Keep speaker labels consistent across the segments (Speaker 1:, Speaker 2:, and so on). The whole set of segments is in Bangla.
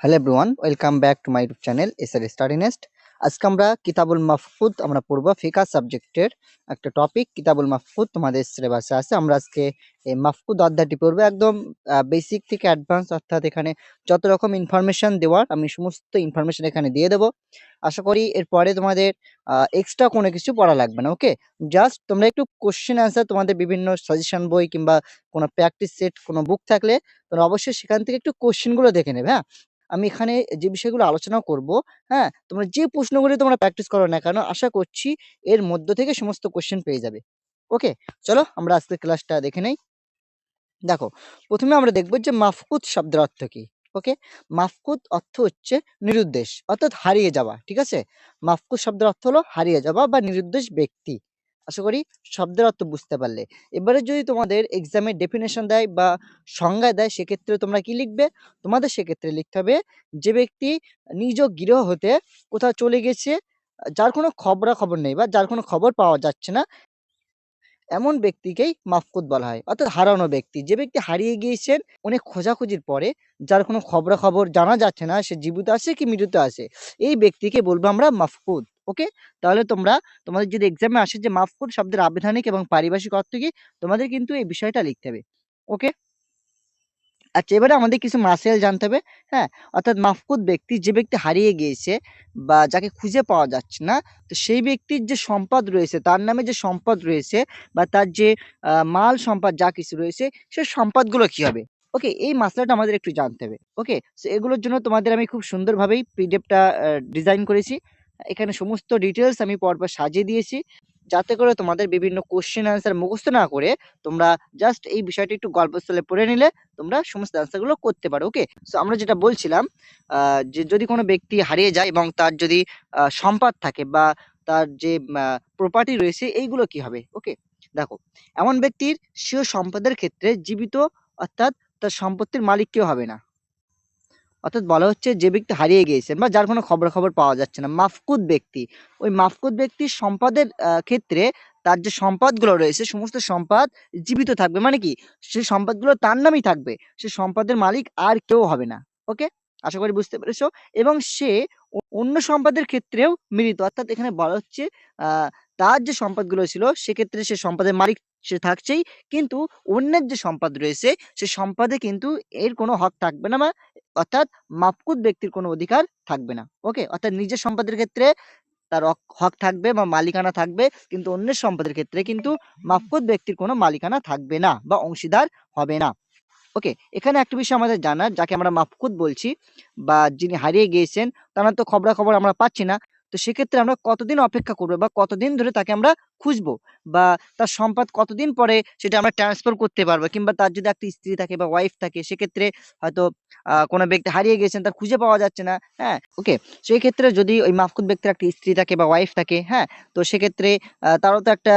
Speaker 1: Hello everyone welcome back to my YouTube channel S R study nest আজকে আমরা কিতাবুল মাহফুদ আমরা পড়ব ফিকা সাবজেক্টের একটা টপিক কিতাবুল মাহফুদ তোমাদের সিলেবাসে আছে। আমরা আজকে এই মাহফুদ অধ্যায়টি পড়ব একদম বেসিক থেকে অ্যাডভান্স অর্থাৎ এখানে যত রকম ইনফরমেশন দেওয়ার, আমি সমস্ত ইনফরমেশন এখানে দিয়ে দেবো। আশা করি এরপরে তোমাদের এক্সট্রা কোনো কিছু পড়া লাগবে না ওকে জাস্ট তোমরা একটু কোশ্চেন অ্যান্সার তোমাদের বিভিন্ন সাজেশন বই কিংবা কোনো প্র্যাকটিস সেট কোনো বুক থাকলে তোমরা অবশ্যই সেখান থেকে একটু কোশ্চেনগুলো দেখে নেবে হ্যাঁ? আমি এখানে যে বিষয়গুলো আলোচনা করব হ্যাঁ? তোমরা যে প্রশ্নগুলি তোমরা প্র্যাকটিস করো না কেন, আশা করছি এর মধ্য থেকে সমস্ত কোশ্চেন পেয়ে যাবে। ওকে চলো আমরা আজকে ক্লাসটা দেখে নেই। দেখো, প্রথমে আমরা দেখব যে মাফকুত শব্দের অর্থ কি? ওকে মাফকুত অর্থ হচ্ছে নিরুদ্দেশ, অর্থাৎ হারিয়ে যাওয়া, ঠিক আছে? মাফকুত শব্দের অর্থ হলো হারিয়ে যাওয়া বা নিরুদ্দেশ ব্যক্তি। আশা করি শব্দের অর্থ বুঝতে পারলে। এবারে যদি তোমাদের এক্সামে ডেফিনেশন দেয় বা সংজ্ঞা দেয়, সেক্ষেত্রে তোমরা কি লিখবে? তোমাদের সেক্ষেত্রে লিখতে হবে যে ব্যক্তি নিজ গৃহ হতে কোথাও চলে গেছে, যার কোনো খবরা খবর নেই বা যার কোনো খবর পাওয়া যাচ্ছে না, এমন ব্যক্তিকেই মাফকুদ বলা হয়। অর্থাৎ হারানো ব্যক্তি। যে ব্যক্তি হারিয়ে গিয়েছেন, অনেক খোঁজাখুঁজির পরে যার কোনো খবরা খবর জানা যাচ্ছে না, সে জীবিত আছে কি মৃত আছে, এই ব্যক্তিকে বলব আমরা মাফকুদ ওকে? তাহলে তোমরা, তোমাদের যদি এক্সামে আসে যে মাফকুদ শব্দের আবিধানিক এবং পারিভাষিক অর্থ কি, তোমাদের কিন্তু এই বিষয়টা লিখতে হবে, ওকে? আচ্ছা এবারে আমাদের কিছু মাসেল জানতে হবে হ্যাঁ? অর্থাৎ মাফকুদ ব্যক্তি যে ব্যক্তি হারিয়ে গিয়েছে বা যাকে খুঁজে পাওয়া যাচ্ছে না, তো সেই ব্যক্তির যে সম্পদ রয়েছে, তার নামে যে সম্পদ রয়েছে বা তার যে মাল সম্পদ যা কিছু রয়েছে, সে সম্পদগুলো কি হবে? ওকে, এই মাসলাটা আমাদের একটু জানতে হবে, ওকে? এগুলোর জন্য তোমাদের আমি খুব সুন্দরভাবেই পিডিএফটা ডিজাইন করেছি এখানে সমস্ত ডিটেলস আমি পরপর সাজিয়ে দিয়েছি। যাতে করে তোমাদের বিভিন্ন কোশ্চেন অ্যান্সার মুখস্থ না করে তোমরা জাস্ট এই বিষয়টি একটু গল্পস্থলে পড়ে নিলে তোমরা সমস্ত অ্যান্সারগুলো করতে পারো ওকে সো আমরা যেটা বলছিলাম যে যদি কোনো ব্যক্তি হারিয়ে যায় এবং তার যদি সম্পদ থাকে বা তার যে প্রপার্টি রয়েছে এইগুলো কি হবে ওকে দেখো, এমন ব্যক্তির স্বীয় সম্পদের ক্ষেত্রে জীবিত অর্থাৎ তার সম্পত্তির মালিক কেউ হবে না। অর্থাৎ বলা হচ্ছে যে ব্যক্তি হারিয়ে গিয়েছেন বা যার কোনো খবর খবর পাওয়া যাচ্ছে না। মাফকুদ ব্যক্তি। ওই মাফকুদ ব্যক্তির সম্পদের ক্ষেত্রে তার যে সম্পদগুলো রয়েছে, সমস্ত সম্পদ জীবিত থাকবে। মানে কি? সেই সম্পদগুলো তার নামেই থাকবে। সে সম্পদের মালিক আর কেউ হবে না। ওকে? আশা করি বুঝতে পেরেছ। এবং সে অন্য সম্পদের ক্ষেত্রেও মিলিত। অর্থাৎ এখানে বলা হচ্ছে তার যে সম্পদগুলো ছিল, সেক্ষেত্রে সে সম্পদের মালিক সে থাকছেই। কিন্তু অন্যের যে সম্পদ রয়েছে, সে সম্পদে কিন্তু এর কোনো হক থাকবে না বা অর্থাৎ মাফকুদ ব্যক্তির কোনো অধিকার থাকবে না। ওকে? অর্থাৎ নিজের সম্পদের ক্ষেত্রে তার হক- থাকবে বা মালিকানা থাকবে, কিন্তু অন্যের সম্পদের ক্ষেত্রে কিন্তু মাফকুদ ব্যক্তির কোনো মালিকানা থাকবে না বা অংশীদার হবে না। ওকে? এখানে একটা বিষয় আমাদের জানার, যাকে আমরা মাফকুদ বলছি বা যিনি হারিয়ে গিয়েছেন, তার তো খবরাখবর আমরা পাচ্ছি না। তো সেক্ষেত্রে আমরা কতদিন অপেক্ষা করব বা কতদিন ধরে তাকে আমরা খুঁজবো বা তার সম্পদ কতদিন পরে সেটা আমরা ট্রান্সফার করতে পারব কিংবা তার যদি একটা স্ত্রী থাকে বা ওয়াইফ থাকে সেক্ষেত্রে হয়তো কোনো ব্যক্তি হারিয়ে গেছেন তার খুঁজে পাওয়া যাচ্ছে না হ্যাঁ ওকে সেই ক্ষেত্রে যদি ওই মাফকুদ ব্যক্তির একটা স্ত্রী থাকে বা ওয়াইফ থাকে হ্যাঁ তো সেক্ষেত্রে তারও তো একটা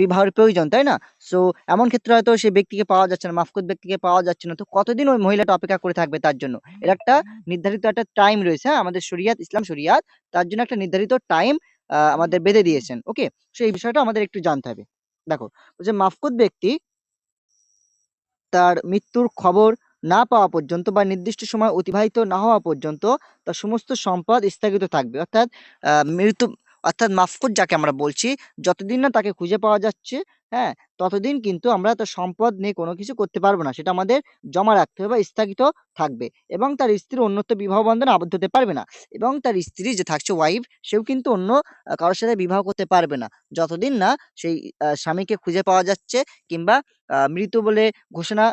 Speaker 1: বিবাহের প্রয়োজন, তাই না? সো এমন ক্ষেত্রে হয়তো সেই ব্যক্তিকে পাওয়া যাচ্ছে না, মাফকুদ ব্যক্তিকে পাওয়া যাচ্ছে না, তো কতদিন ওই মহিলাটা অপেক্ষা করে থাকবে তার জন্য? এর একটা নির্ধারিত একটা টাইম রয়েছে হ্যাঁ আমাদের শরিয়াত, ইসলাম শরিয়াত, তার জন্য একটা নির্ধারিত টাইম আমাদের বেঁধে দিয়েছেন। ওকে সো এই বিষয়টা আমাদের একটু জানতে হবে। দেখো, যে মাফকুদ ব্যক্তি তার মৃত্যুর খবর না পাওয়া পর্যন্ত বা নির্দিষ্ট সময় অতিবাহিত না হওয়া পর্যন্ত তার সমস্ত সম্পদ স্থগিত থাকবে। অর্থাৎ মৃত্যু, অর্থাৎ মাফকুদ যাকে আমরা বলছি, যতদিন না তাকে খুঁজে পাওয়া যাচ্ছে হ্যাঁ ততদিন কিন্তু আমরা তার সম্পদ নিয়ে কোনো কিছু করতে পারব না। সেটা আমাদের জমা রাখতে হবে বা স্থগিত থাকবে এবং তার স্ত্রীর অন্যত্র বিবাহ বন্ধনে আবদ্ধ হতে পারবে না এবং তার স্ত্রী যে থাকছে ওয়াইফ সেও কিন্তু অন্য কারোর সাথে বিবাহ করতে পারবে না। যতদিন না সেই স্বামীকে খুঁজে পাওয়া যাচ্ছে কিংবা মৃত বলে ঘোষণা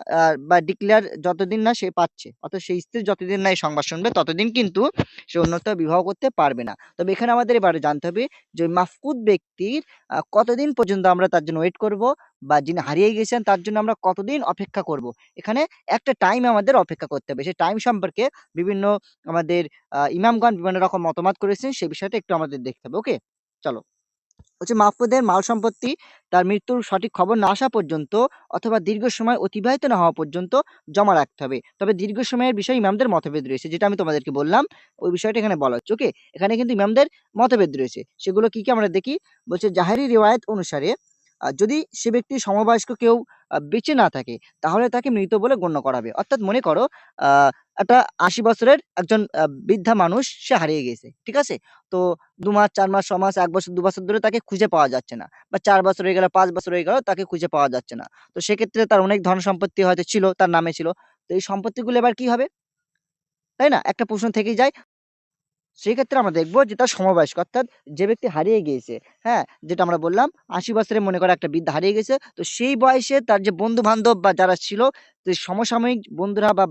Speaker 1: বা ডিক্লেয়ার যতদিন না সে পাচ্ছে, অর্থাৎ সেই স্ত্রী যতদিন না এই সংবাদ শুনবে, ততদিন কিন্তু সে অন্যত্র বিবাহ করতে পারবে না। তবে এখানে আমাদের এবারে জানতে হবে যে মাফকুদ ব্যক্তির কতদিন পর্যন্ত আমরা তার জন্য ওয়েট করব বা যিনি হারিয়ে গেছেন তার জন্য আমরা কতদিন অপেক্ষা করব? এখানে একটা টাইম আমাদের অপেক্ষা করতে হবে। সেই টাইম সম্পর্কে বিভিন্ন আমাদের ইমামগণ বিভিন্ন রকম মতামত করেছেন সেই বিষয়টা একটু আমাদের দেখতে হবে ওকে চলো। হচ্ছে মাহফুদের মাল সম্পত্তি, তার মৃত্যুর সঠিক খবর না আসা পর্যন্ত অথবা দীর্ঘ সময় অতিবাহিত না হওয়া পর্যন্ত জমা রাখতে হবে। তবে দীর্ঘ সময়ের বিষয়ে ইমামদের মতভেদ রয়েছে, যেটা আমি তোমাদেরকে বললাম। ওই বিষয়টা এখানে বলা হচ্ছে ওকে এখানে কিন্তু ইমামদের মতভেদ রয়েছে। সেগুলো কি কি আমরা দেখি? বলছে জাহারি রেওয়ায়ত অনুসারে যদি সে ব্যক্তি সমবয়স্ক কেউ বেঁচে না থাকে, তাহলে তাকে মৃত বলে গণ্য করা হবে অর্থাৎ মনে করো একটা আশি বছরের একজন বৃদ্ধা মানুষ সে হারিয়ে গেছে, ঠিক আছে? তো দু মাস, চার মাস, ছ মাস, এক বছর, দু বছর ধরে তাকে খুঁজে পাওয়া যাচ্ছে না বা চার বছর হয়ে গেল, পাঁচ বছর হয়ে গেল, তাকে খুঁজে পাওয়া যাচ্ছে না। তো সেক্ষেত্রে তার অনেক ধন সম্পত্তি হয়তো ছিল, তার নামে ছিল। তো এই সম্পত্তিগুলো এবার কি হবে? তাই না? একটা প্রশ্ন থেকেই যায় সেক্ষেত্রে আমরা দেখব যে তার সমবয়স্ক, অর্থাৎ যে ব্যক্তি হারিয়ে গিয়েছে হ্যাঁ? যেটা আমরা বললাম, আশি বছরে মনে করো একটা বৃদ্ধা হারিয়ে গেছে তো সেই বয়সে তার যে বন্ধু বান্ধব বা যারা ছিল, যে সমসাময়িক বন্ধুরা বা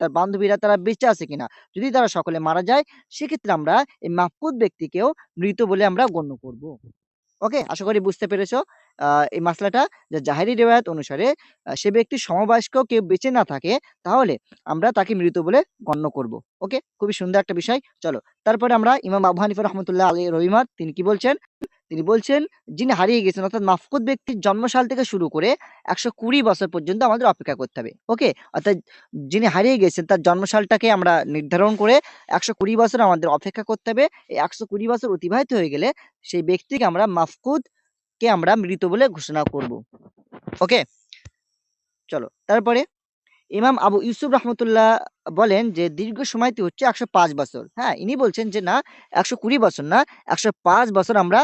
Speaker 1: তার বান্ধবীরা তারা বেঁচে আছে কিনা, যদি তারা সকলে মারা যায়, সেক্ষেত্রে আমরা এই মাফকুদ ব্যক্তিকেও মৃত বলে আমরা গণ্য করব। ওকে? আশা করি বুঝতে পেরেছ? এই মাসলাটা যে জাহেরি রেওয়ায়ত অনুসারে সে ব্যক্তি সমবয়স্ক, কেউ বেঁচে না থাকে, তাহলে আমরা তাকে মৃত বলে গণ্য করব। ওকে? খুবই সুন্দর একটা বিষয়। চলো, তারপরে আমরা ইমাম আবু হানিফা রহমতুল্লাহ আলী রহিমার তিনি কি বলছেন? তিনি বলছেন, যিনি হারিয়ে গেছেন, অর্থাৎ মাফকুদ ব্যক্তির জন্মসাল থেকে শুরু করে একশো কুড়ি বছর পর্যন্ত আমাদের অপেক্ষা করতে হবে। ওকে? অর্থাৎ যিনি হারিয়ে গেছেন, তার জন্মসালটাকে আমরা নির্ধারণ করে একশো কুড়ি বছর আমাদের অপেক্ষা করতে হবে। এই একশো কুড়ি বছর অতিবাহিত হয়ে গেলে সেই ব্যক্তিকে আমরা মাফকুদ কে আমরা মৃত বলে ঘোষণা করব। ওকে? চলো তারপরে ইমাম আবু ইউসুফ রহমতুল্লাহ বলেন যে দীর্ঘ সময়টি হচ্ছে একশো পাঁচ বছর। হ্যাঁ ইনি বলছেন যে না একশো কুড়ি বছর না একশো পাঁচ বছর আমরা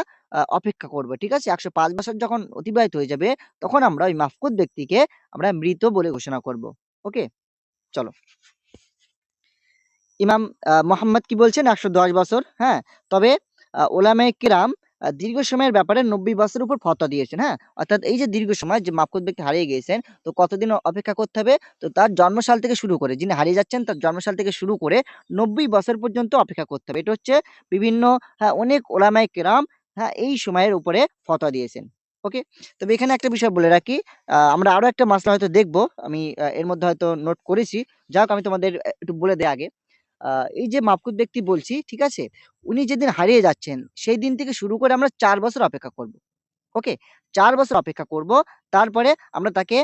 Speaker 1: অপেক্ষা করব ঠিক আছে? একশো পাঁচ বছর যখন অতিবাহিত হয়ে যাবে তখন আমরা ওই মাফকুদ ব্যক্তিকে আমরা মৃত বলে ঘোষণা করব। ওকে? চলো। ইমাম মোহাম্মদ কি বলছেন? একশো দশ বছর। হ্যাঁ তবে আহ, ওলামায়ে কিরাম দীর্ঘ সময়ের ব্যাপারে নব্বই বছরের উপর ফতোয়া দিয়েছেন হ্যাঁ? অর্থাৎ এই যে দীর্ঘ সময় যে মাফকুদ ব্যক্তি হারিয়ে গিয়েছেন, তো কতদিন অপেক্ষা করতে হবে? তো তার জন্মসাল থেকে শুরু করে, যিনি হারিয়ে যাচ্ছেন, তার জন্মসাল থেকে শুরু করে নব্বই বছর পর্যন্ত অপেক্ষা করতে হবে। এটা হচ্ছে বিভিন্ন হ্যাঁ অনেক ওলামায়ে কেরাম হ্যাঁ এই সময়ের উপরে ফতোয়া দিয়েছেন। ওকে? তবে এখানে একটা বিষয় বলে রাখি আমরা আরও একটা মাসলা হয়তো দেখব, আমি এর মধ্যে হয়তো নোট করেছি। যাক আমি তোমাদের একটু বলে দেই আগে। এই যে মাফকুদ ব্যক্তি বলছি, ঠিক আছে? উনি যেদিন হারিয়ে যাচ্ছেন, সেই দিন থেকে শুরু করে আমরা চার বছর অপেক্ষা করব, ওকে? চার বছর অপেক্ষা করব, তারপরে আমরা তাকে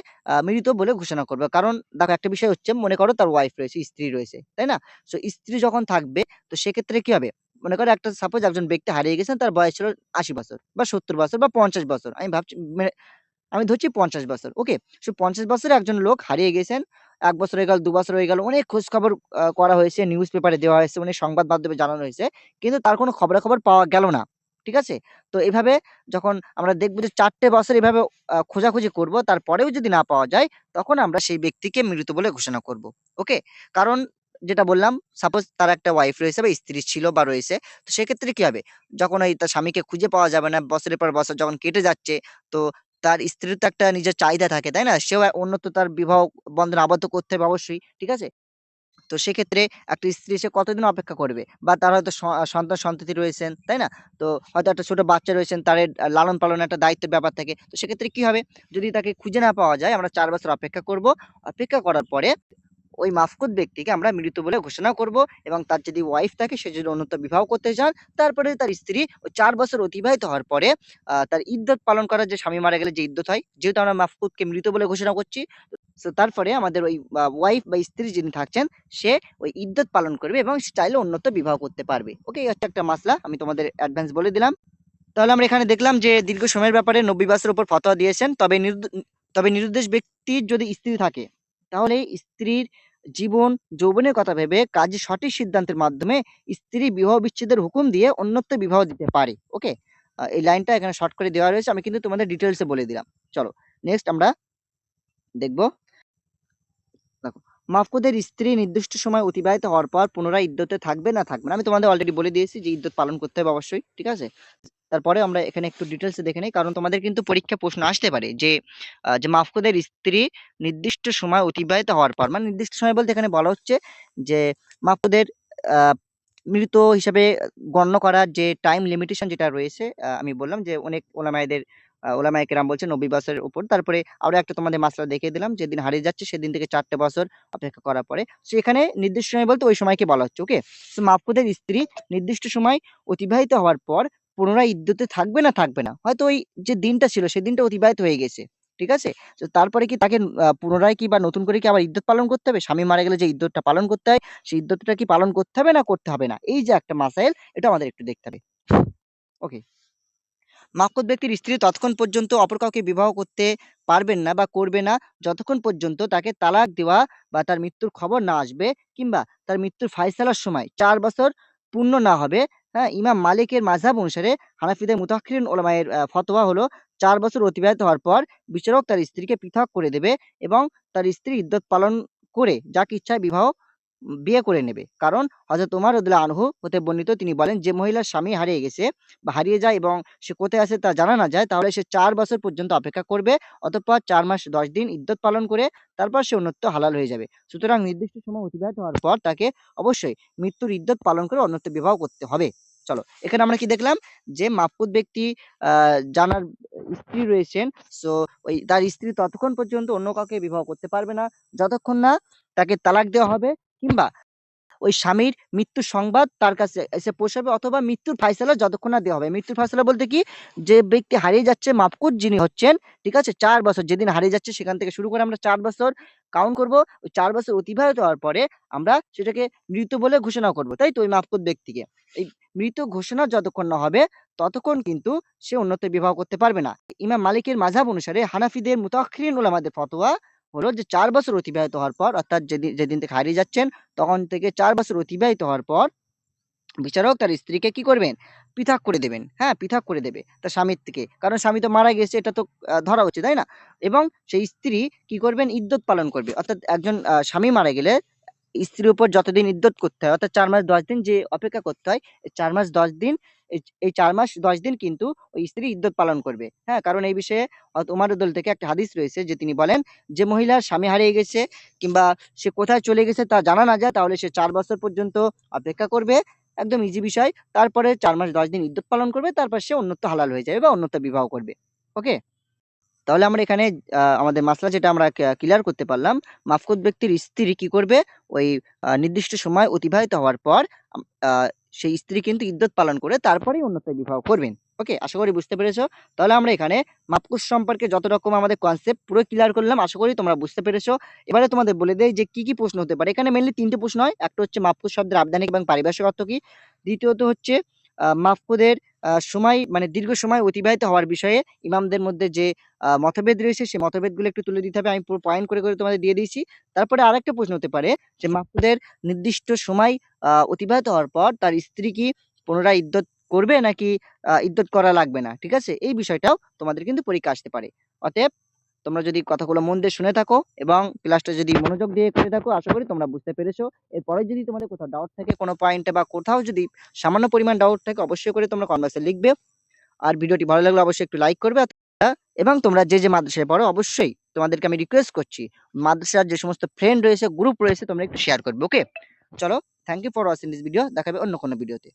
Speaker 1: মৃত বলে ঘোষণা করব। কারণ দেখো একটা বিষয় হচ্ছে, মনে করো তার ওয়াইফ রয়েছে, স্ত্রী রয়েছে, তাই না? সো স্ত্রী যখন থাকবে, তো সেক্ষেত্রে কি হবে? মনে করো একটা সাপোজ একজন ব্যক্তি হারিয়ে গেছেন, তার বয়স ছিল আশি বছর, বা সত্তর বছর, বা পঞ্চাশ বছর, আমি ভাবছি মানে আমি ধরছি পঞ্চাশ বছর, ওকে? সো, পঞ্চাশ বছরে একজন লোক হারিয়ে গেছেন এক বছর হয়ে গেল, দু বছর হয়ে গেল, অনেক খোঁজ খবর করা হয়েছে নিউজ পেপারে দেওয়া হয়েছে, অনেক সংবাদ মাধ্যমে জানানো হয়েছে, কিন্তু তার কোনো খবরাখবর পাওয়া গেল না, ঠিক আছে? তো এভাবে যখন আমরা দেখব যে চারটে বছর এভাবে খোঁজাখুঁজি করব, তারপরেও যদি না পাওয়া যায়, তখন আমরা সেই ব্যক্তিকে মৃত বলে ঘোষণা করব ওকে কারণ যেটা বললাম সাপোজ তার একটা ওয়াইফ রয়েছে বা স্ত্রী ছিল বা রয়েছে, তো সেক্ষেত্রে কি হবে? যখন ওই তার স্বামীকে খুঁজে পাওয়া যাবে না, বছরের পর বছর যখন কেটে যাচ্ছে, তো তার স্ত্রীর তো একটা নিজের চাহিদা থাকে, তাই না? সেও অন্যত্র তার বিবাহ বন্ধন আবদ্ধ করতে হবে অবশ্যই, ঠিক আছে? তো সেক্ষেত্রে একটা স্ত্রী সে কতদিন অপেক্ষা করবে? বা তার হয়তো সন্তান সন্ততি রয়েছেন, তাই না? তো হয়তো একটা ছোট বাচ্চা রয়েছেন, তার লালন পালনের একটা দায়িত্ব ব্যাপার থাকে। তো সেক্ষেত্রে কী হবে? যদি তাকে খুঁজে না পাওয়া যায়, আমরা চার বছর অপেক্ষা করব। অপেক্ষা করার পরে ওই মাফকুদ ব্যক্তিকে আমরা মৃত বলে ঘোষণা করব এবং তার যদি ওয়াইফ থাকে, সে যদি অন্যত্র বিবাহ করতে চান তারপরে তার স্ত্রী চার বছর অতিবাহিত হওয়ার পরে তার ইদ্যত পালন করার যে স্বামী মারা গেলে যে ইদ্যত হয়, যেহেতু আমরা মাফকুদকে মৃত বলে ঘোষণা করছি, তো তারপরে আমাদের ওই ওয়াইফ বা স্ত্রী যিনি থাকছেন, সে ওই ইদ্যত পালন করবে এবং সে চাইলে অন্যত্র বিবাহ করতে পারবে। ওকে এই হচ্ছে একটা মাসলা, আমি তোমাদের অ্যাডভান্স বলে দিলাম। তাহলে আমরা এখানে দেখলাম যে দীর্ঘ সময়ের ব্যাপারে নব্বই বছরের উপর ফতোয়া দিয়েছেন, তবে তবে নিরুদ্দেশ ব্যক্তির যদি স্ত্রী থাকে তাহলে স্ত্রীর জীবন, যৌবনের কথা ভেবে কাজী সঠিক সিদ্ধান্তের মাধ্যমে স্ত্রী বিবাহ বিচ্ছেদের হুকুম দিয়ে অন্যত্র বিবাহ দিতে পারে, ওকে? এই লাইনটা এখানে শর্ট করে দেওয়া রয়েছে, আমি কিন্তু তোমাদের ডিটেলসে বলে দিলাম। চলো নেক্সট আমরা দেখব। দেখো, মাফকুদের স্ত্রী নির্দিষ্ট সময় অতিবাহিত হওয়ার পর পুনরায় ইদ্যতে থাকবে না থাকবে না, আমি তোমাদের অলরেডি বলে দিয়েছি যে ইদ্যত পালন করতে হবে অবশ্যই, ঠিক আছে? তারপরে আমরা এখানে একটু ডিটেলসে দেখে নিই, কারণ তোমাদের কিন্তু পরীক্ষা প্রশ্ন আসতে পারে যে যে মাফকুদের স্ত্রী নির্দিষ্ট সময় অতিবাহিত হওয়ার পর মানে নির্দিষ্ট সময় বলতে এখানে বলা হচ্ছে যে, মাফকুদের মৃত হিসাবে গণ্য করার যে টাইম লিমিটেশন যেটা রয়েছে আমি বললাম যে অনেক ওলামায়েদের ওলামায়ে কেরাম বলছে নব্বই বছরের উপর। তারপরে আরও একটা তোমাদের মাসলা দেখিয়ে দিলাম, যেদিন হারিয়ে যাচ্ছে সেদিন থেকে চারটে বছর অপেক্ষা করার পরে। সো সেখানে নির্দিষ্ট সময় বলতে ওই সময়কে বলা হচ্ছে ওকে তো মাফকুদের স্ত্রী নির্দিষ্ট সময় অতিবাহিত হওয়ার পর পুনরায় ইদ্যতে থাকবে না থাকবে না। হয়তো ওই যে দিনটা ছিল, সেই দিনটা অতিবাহিত হয়ে গেছে, ঠিক আছে? তো তারপরে কি তাকে পুনরায় কি বা নতুন করে কি আবার ইদ্যত পালন করতে হবে? স্বামী মারা গেলে যে ইদ্যতটা পালন করতে হয়, সেই ইদ্যতটা কি পালন করতে হবে না করতে হবে না? এই যে একটা মাসাইল, এটা আমাদের একটু দেখতে হবে। ওকে। মাফকুদ ব্যক্তির স্ত্রী ততক্ষণ পর্যন্ত অপর কাউকে বিবাহ করতে পারবেন না বা করবে না, যতক্ষণ পর্যন্ত তাকে তালাক দেওয়া বা তার মৃত্যুর খবর না আসবে কিংবা তার মৃত্যুর ফায়সালার সময় চার বছর পূর্ণ না হবে হ্যাঁ ইমাম মালিকের মাঝাব অনুসারে হানাফিদের মুতাক্ষরিন ওলামায়ের ফতোয়া হলো চার বছর অতিবাহিত হওয়ার পর বিচারক তার স্ত্রীকে পৃথক করে দেবে এবং তার স্ত্রী ইদ্যত পালন করে যাকে ইচ্ছায় বিবাহ বিয়ে করে নেবে। কারণ হযরত উমর রাদিয়াল্লাহু আনহু হতে বর্ণিত তিনি বলেন, যে মহিলার স্বামী হারিয়ে গেছে বা হারিয়ে যায় এবং সে কোথায় আছে তা জানা না যায়, তাহলে সে চার বছর পর্যন্ত অপেক্ষা করবে, অতঃপর চার মাস দশ দিন ইদ্যত পালন করে তারপর সে অন্যত্র হালাল হয়ে যাবে। সুতরাং নির্দিষ্ট সময় অতিবাহিত হওয়ার পর তাকে অবশ্যই মৃত্যুর ইদ্যত পালন করে অন্যত্র বিবাহ করতে হবে। চলো, এখানে আমরা কি দেখলাম? যে মাফকুদ ব্যক্তি জানার স্ত্রী রয়েছেন সো ওই তার স্ত্রী ততক্ষণ পর্যন্ত অন্য কাউকে বিবাহ করতে পারবে না। যতক্ষণ না তাকে তালাক দেওয়া হবে কিংবা ওই স্বামীর মৃত্যুর সংবাদ তার কাছে এসে পৌঁছাবে অথবা মৃত্যুর ফায়সালা যতক্ষণ না দেওয়া হবে। মৃত্যুর ফায়সালা বলতে কি? যে ব্যক্তি হারিয়ে যাচ্ছে মাফকুদ যিনি হচ্ছেন, ঠিক আছে? চার বছর যেদিন হারিয়ে যাচ্ছে সেখান থেকে শুরু করে আমরা চার বছর কাউন্ট করব। ওই চার বছর অতিবাহিত হওয়ার পরে আমরা সেটাকে মৃত বলে ঘোষণা করব। তাই তো ওই মাফকুদ ব্যক্তিকে। এই মৃত ঘোষণা যতক্ষণ না হবে, ততক্ষণ কিন্তু সে অন্যত্র বিবাহ করতে পারবে না। ইমাম মালিকের মাঝাব অনুসারে হানাফিদের মুতাক্ষরিন ওলামাদের ফতোয়া হলো যে চার বছর অতিবাহিত হওয়ার পর, অর্থাৎ যেদিন যেদিন থেকে হারিয়ে যাচ্ছেন, তখন থেকে চার বছর অতিবাহিত হওয়ার পর, বিচারক তার স্ত্রীকে কি করবেন? পৃথক করে দেবেন। হ্যাঁ পৃথক করে দেবে তার স্বামীর থেকে। কারণ স্বামী তো মারা গেছে, এটা তো ধরা হচ্ছে, তাই না? এবং সেই স্ত্রী কি করবেন? ইদ্যত পালন করবে। অর্থাৎ একজন স্বামী মারা গেলে স্ত্রীর উপর যতদিন ইদ্যত করতে হয়, অর্থাৎ চার মাস দশ দিন যে অপেক্ষা করতে হয়, চার মাস দশ দিন এই- চার মাস দশ দিন কিন্তু ওই স্ত্রী ইদ্যত পালন করবে। হ্যাঁ কারণ এই বিষয়ে উমার দল থেকে একটা হাদিস রয়েছে যে তিনি বলেন, যে মহিলার স্বামী হারিয়ে গেছে কিংবা সে কোথায় চলে গেছে তা জানা না যায়, তাহলে সে চার বছর পর্যন্ত অপেক্ষা করবে, একদম ইজি বিষয়। তারপরে চার মাস দশ দিন ইদ্যত পালন করবে, তারপর সে অন্যত্র হালাল হয়ে যাবে বা অন্যত্র বিবাহ করবে। ওকে? তাহলে আমরা এখানে আমাদের মাসলা যেটা আমরা ক্লিয়ার করতে পারলাম মাফকুদ ব্যক্তির স্ত্রী কি করবে? ওই নির্দিষ্ট সময় অতিবাহিত হওয়ার পর সেই স্ত্রী কিন্তু ইদ্যত পালন করে তারপরেই অন্যত্র বিবাহ করবেন। ওকে আশা করি বুঝতে পেরেছ। তাহলে আমরা এখানে মাপকুস সম্পর্কে যত রকম আমাদের কনসেপ্ট পুরো ক্লিয়ার করলাম, আশা করি তোমরা বুঝতে পেরেছ। এবারে তোমাদের বলে দেয় যে কি কি প্রশ্ন হতে পারে। এখানে মেনলি তিনটে প্রশ্ন হয়। একটা হচ্ছে মাপকুস শব্দের আবদানিক এবং পারিভাষিক অর্থ কি? দ্বিতীয়ত হচ্ছে মাফকুদের সময় মানে দীর্ঘ সময় অতিবাহিত হওয়ার বিষয়ে ইমামদের মধ্যে যে মতভেদ রয়েছে সেই মতভেদগুলো একটু তুলে দিতে হবে। আমি পুরো পয়েন্ট করে করে তোমাদের দিয়ে দিয়েছি। তারপরে আর একটা প্রশ্ন হতে পারে যে, মাহফুদের নির্দিষ্ট সময় অতিবাহিত হওয়ার পর তার স্ত্রী কি পুনরায় ইদ্যত করবে নাকি ইদ্যত করা লাগবে না? ঠিক আছে? এই বিষয়টাও তোমাদের কিন্তু পরীক্ষা আসতে পারে। অতএব তোমরা যদি কথাগুলো মন দিয়ে শুনে থাকো এবং ক্লাসটা যদি মনোযোগ দিয়ে করে থাকো, আশা করি তোমরা বুঝতে পেরেছ। এরপরে যদি তোমাদের কোথাও ডাউট থাকে, কোনো পয়েন্টে বা কোথাও যদি সামান্য পরিমাণ ডাউট থাকে, অবশ্যই করে তোমরা কনভার্সে লিখবে। আর ভিডিওটি ভালো লাগলে অবশ্যই একটু লাইক করবে। এবং তোমরা যে যে মাদ্রাসায় পড়ো, অবশ্যই তোমাদেরকে আমি রিকোয়েস্ট করছি, মাদ্রাসার যে সমস্ত ফ্রেন্ড রয়েছে গ্রুপ রয়েছে, তোমরা একটু শেয়ার করবে ওকে চলো thank you for watching this video দেখাবে অন্য কোনো ভিডিওতে